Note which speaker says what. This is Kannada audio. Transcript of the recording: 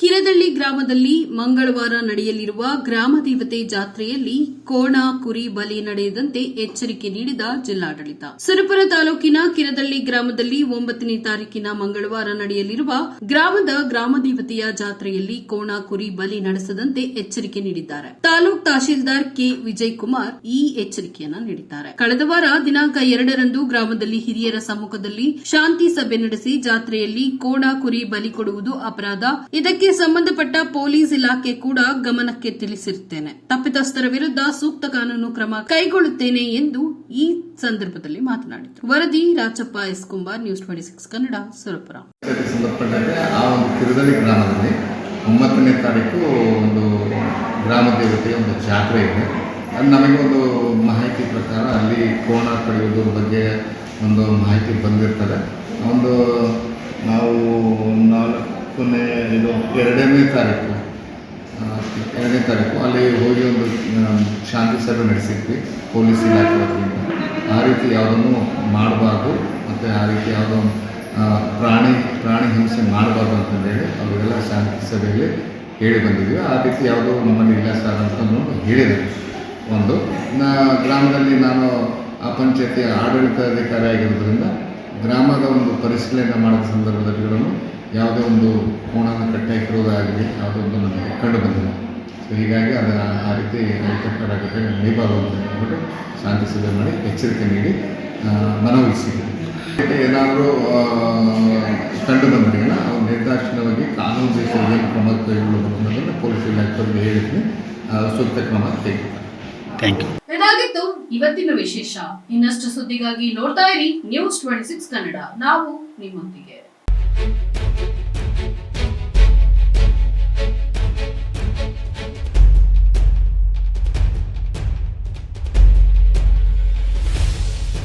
Speaker 1: ಕಿರದಳ್ಳಿ ಗ್ರಾಮದಲ್ಲಿ ಮಂಗಳವಾರ ನಡೆಯಲಿರುವ ಗ್ರಾಮ ದೇವತೆ ಜಾತ್ರೆಯಲ್ಲಿ ಕೋಣ, ಕುರಿ, ಬಲಿ ನಡೆಯದಂತೆ ಎಚ್ಚರಿಕೆ ನೀಡಿದ ಜಿಲ್ಲಾಡಳಿತ. ಸುರಪುರ ತಾಲೂಕಿನ ಕಿರದಳ್ಳಿ ಗ್ರಾಮದಲ್ಲಿ ಒಂಬತ್ತನೇ ತಾರೀಕಿನ ಮಂಗಳವಾರ ನಡೆಯಲಿರುವ ಗ್ರಾಮದ ಗ್ರಾಮ ದೇವತೆಯ ಜಾತ್ರೆಯಲ್ಲಿ ಕೋಣ, ಕುರಿ, ಬಲಿ ನಡೆಸದಂತೆ ಎಚ್ಚರಿಕೆ ನೀಡಿದ್ದಾರೆ. ತಾಲೂಕ್ ತಹಶೀಲ್ದಾರ್ ಕೆ. ವಿಜಯ್ ಕುಮಾರ್ ಈ ಎಚ್ಚರಿಕೆಯನ್ನು ನೀಡಿದ್ದಾರೆ. ಕಳೆದ ವಾರ ದಿನಾಂಕ ಎರಡರಂದು ಗ್ರಾಮದಲ್ಲಿ ಹಿರಿಯರ ಸಮ್ಮುಖದಲ್ಲಿ ಶಾಂತಿ ಸಭೆ ನಡೆಸಿ ಜಾತ್ರೆಯಲ್ಲಿ ಕೋಣ, ಕುರಿ, ಬಲಿ ಕೊಡುವುದು ಅಪರಾಧ. ಇದಕ್ಕೆ ಸಂಬಂಧಪಟ್ಟ ಪೊಲೀಸ್ ಇಲಾಖೆ ಕೂಡ ಗಮನಕ್ಕೆ ತಿಳಿಸಿರುತ್ತೇನೆ ತಪ್ಪಿತಸ್ಥರ ವಿರುದ್ಧ ಸೂಕ್ತ ಕಾನೂನು ಕ್ರಮ ಕೈಗೊಳ್ಳುತ್ತೇನೆ ಎಂದು ಈ ಸಂದರ್ಭದಲ್ಲಿ ಮಾತನಾಡಿದರು. ವರದಿ Rajappa S Kumbar, news twenty six Kannada Surapura
Speaker 2: ಗ್ರಾಮದಲ್ಲಿ ಒಂಬತ್ತನೇ ತಾರೀಕು ಒಂದು ಗ್ರಾಮ ದೇವತೆಯ ಒಂದು ಜಾತ್ರೆ ಇದೆ. ಅದು ನಮಗೆ ಒಂದು ಮಾಹಿತಿ ಪ್ರಕಾರ ಅಲ್ಲಿ ಕೋಣ ಕಳೆಯೋದ್ರ ಬಗ್ಗೆ ಒಂದು ಮಾಹಿತಿ ಬಂದಿರ್ತದೆ. ಒಂದು ನಾವು ನಾಲ್ಕನೇ ಇದು ಎರಡನೇ ತಾರೀಕು. ಎರಡನೇ ತಾರೀಕು. ಅಲ್ಲಿ ಹೋಗಿ ಒಂದು ಶಾಂತಿ ಸಭೆ ನಡೆಸಿದ್ವಿ, ಪೊಲೀಸ್ ಇಲಾಖೆ ವತಿಯಿಂದ. ಆ ರೀತಿ ಯಾವುದನ್ನು ಮಾಡಬಾರ್ದು, ಮತ್ತು ಆ ರೀತಿ ಯಾವುದೋ ಪ್ರಾಣಿ ಪ್ರಾಣಿ ಹಿಂಸೆ ಮಾಡಬಾರ್ದು ಅಂತಂದೇಳಿ ಅವರಿಗೆಲ್ಲ ಶಾಂತಿ ಸಭೆಯಲ್ಲಿ ಹೇಳಿ ಬಂದಿದ್ವಿ. ಆ ರೀತಿ ಯಾವುದೋ ನಮ್ಮಲ್ಲಿ ಇಲ್ಲ ಸರ್ ಅಂತ ಹೇಳಿದೆ ಒಂದು, ನಾ, ಗ್ರಾಮದಲ್ಲಿ ನಾನು ಆ ಪಂಚಾಯತಿಯ ಆಡಳಿತಾಧಿಕಾರಿ ಆಗಿರೋದ್ರಿಂದ ಗ್ರಾಮದ ಒಂದು ಪರಿಶೀಲನೆ ಮಾಡಿದ ಸಂದರ್ಭದಲ್ಲಿ ಕಟ್ಟಾಕಿರೋದಾಗಲಿ ಯಾವುದೊಂದು ನಮಗೆ ಕಂಡು ಬಂದಿಲ್ಲ ಸೊ ಹೀಗಾಗಿ ಅದು ಆ- ರೀತಿ ಕಟ್ಟಡಾಗುತ್ತೆ ನಡೀಬಾರ್ದು ಅಂತ ಹೇಳ್ಬಿಟ್ಟು ಶಾಂತಿ ಸಭೆ ಮಾಡಿ ಎಚ್ಚರಿಕೆ ನೀಡಿ ಆ, ಮನವೊಲಿಸಿದ್ವಿ ಏನಾದರೂ ಕಂಡು ಬಂದರೆ ಅವ್ರು ನಿರ್ದಾಕ್ಷಿಣ್ಯವಾಗಿ ಕಾನೂನು ದೇಶದಲ್ಲಿ ಏನು ಕ್ರಮ ಕೈಗೊಳ್ಳಬೇಕು ಅನ್ನೋದನ್ನು ಪೊಲೀಸ್ ಇಲಾಖೆಯವರಿಗೆ ಹೇಳಿದ್ದೀನಿ. ಸೂಕ್ತ ಕ್ರಮ ತೆಗೆದುಕೊಂಡು
Speaker 3: ಥ್ಯಾಂಕ್ ಯು
Speaker 4: ಇದಾಗಿತ್ತು ಇವತ್ತಿನ ವಿಶೇಷ. ಇನ್ನಷ್ಟು ಸುದ್ದಿಗಾಗಿ ನೋಡ್ತಾ ಇರಿ ನ್ಯೂಸ್ ಟ್ವೆಂಟಿ ಸಿಕ್ಸ್ ಕನ್ನಡ ನಾವು ನಿಮ್ಮೊಂದಿಗೆ.